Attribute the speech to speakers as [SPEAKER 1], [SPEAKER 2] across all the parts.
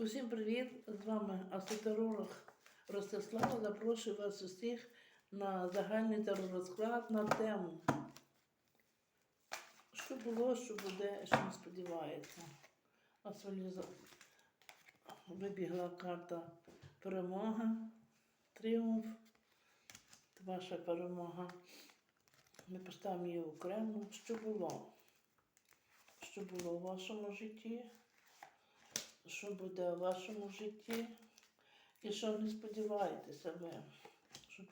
[SPEAKER 1] Усім привіт! З вами асотеролог Ростислава. Запрошую вас усіх на загальний теророзклад на тему. Що було, що буде, що не сподівається. Асфаліза вибігла карта перемога, тріумф. Це ваша перемога. Ми поставимо її окремо. Що було? Що було у вашому житті? Що буде у вашому житті, і що не сподіваєтеся ви, щоб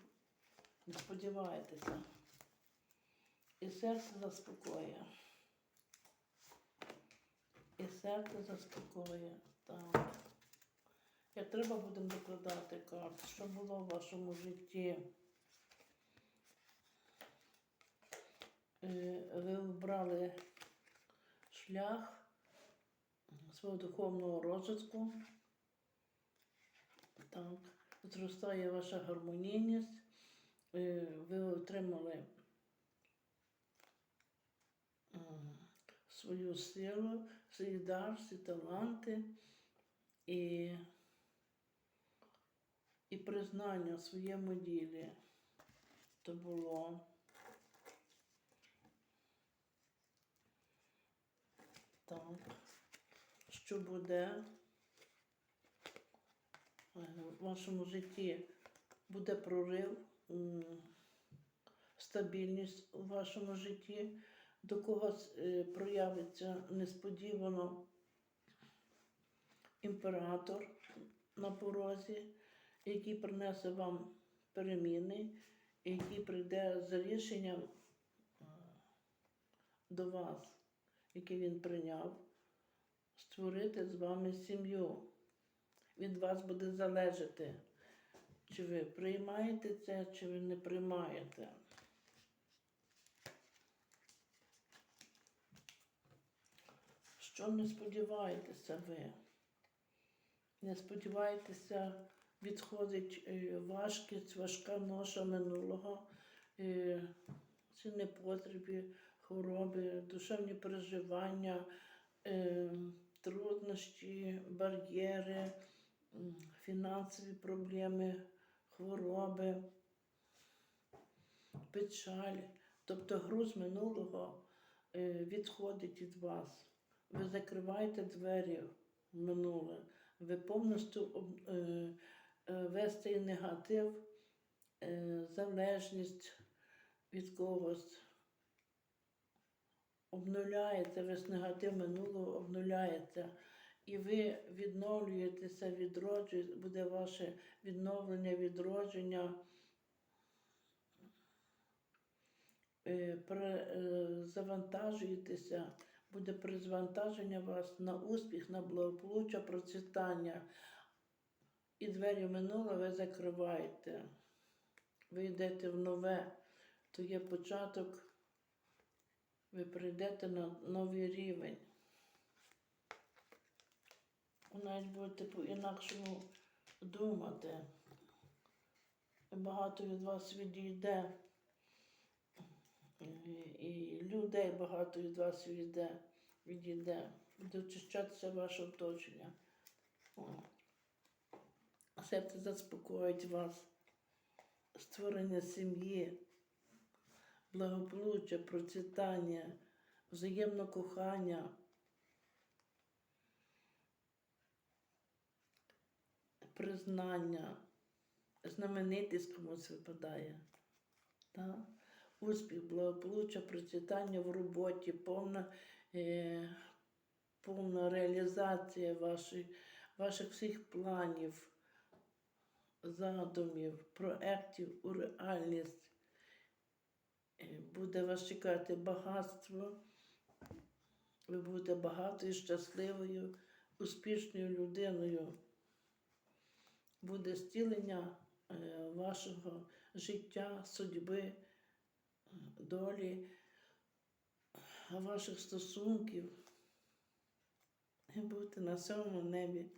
[SPEAKER 1] не сподіваєтеся. І серце заспокоює. І серце заспокоює. Так. Як треба будемо докладати карт, що було в вашому житті. Е, Ви обрали шлях свого духовного розвитку. Так, зростає ваша гармонійність, е, ви отримали свою силу, свій дар, свої таланти і, і признання в своєму ділі. То було. Так що буде е, в вашому житті буде прорив, стабільність у вашому житті, до когось е, проявиться несподівано імператор на порозі, який принесе вам переміни, який прийде з рішенням е, до вас, яке він прийняв створити з вами сім'ю. Від вас буде залежати, чи ви приймаєте це, чи ви не приймаєте. Що не сподіваєтеся ви? Не сподіваєтеся, відходить е, важкість, важка ноша минулого, е, ці непотребі, хвороби, душевні переживання. Труднощі, бар'єри, фінансові проблеми, хвороби, печаль. Тобто груз минулого е, відходить від вас. Ви закриваєте двері в минуле, ви повністю е, е, цей негатив, залежність від когось обнуляється, весь негатив минулого обнуляється. І ви відновлюєтеся, відроджуєте, буде ваше відновлення, відродження, е, е, завантажуєтеся, буде призвантаження вас на успіх, на благополуччя, процвітання. І двері минуле ви закриваєте. Ви йдете в нове, то є початок ви прийдете на новий рівень. Ви навіть будете по-інакшому думати. І багато від вас відійде. І, людей багато від вас відійде, відійде. Буде очищатися ваше оточення. Серце заспокоїть вас. Створення сім'ї благополуччя, процвітання, взаємне кохання. Признання, знаменитість комусь випадає. Так? Успіх, благополуччя, процвітання в роботі, повна, е, повна реалізація вашої, ваших всіх планів, задумів, проєктів у реальність. Е, буде вас чекати багатство, ви будете багатою, щасливою, успішною людиною. Буде стілення е, вашого життя, судьби, е, долі, ваших стосунків. І бути на сьомому небі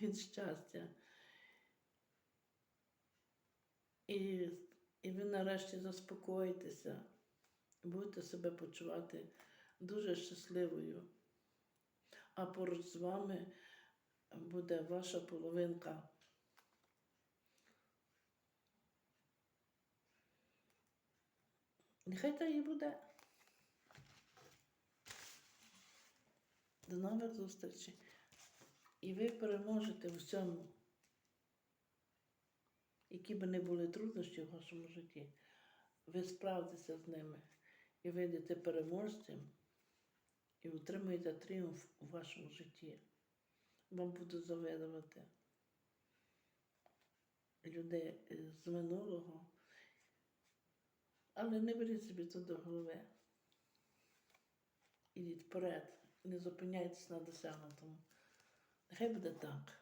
[SPEAKER 1] від щастя. І і ви нарешті заспокоїтеся, будете себе почувати дуже щасливою. А поруч з вами буде ваша половинка. Нехай так і буде. До нових зустрічей. І ви переможете в всьому. Які би не були труднощі в вашому житті, ви справитеся з ними і вийдете переможцем і отримаєте тріумф у вашому житті. Вам будуть завидувати людей з минулого, але не беріть собі це до голови. Ідіть вперед, не зупиняйтесь на досягнутому. Нехай буде так.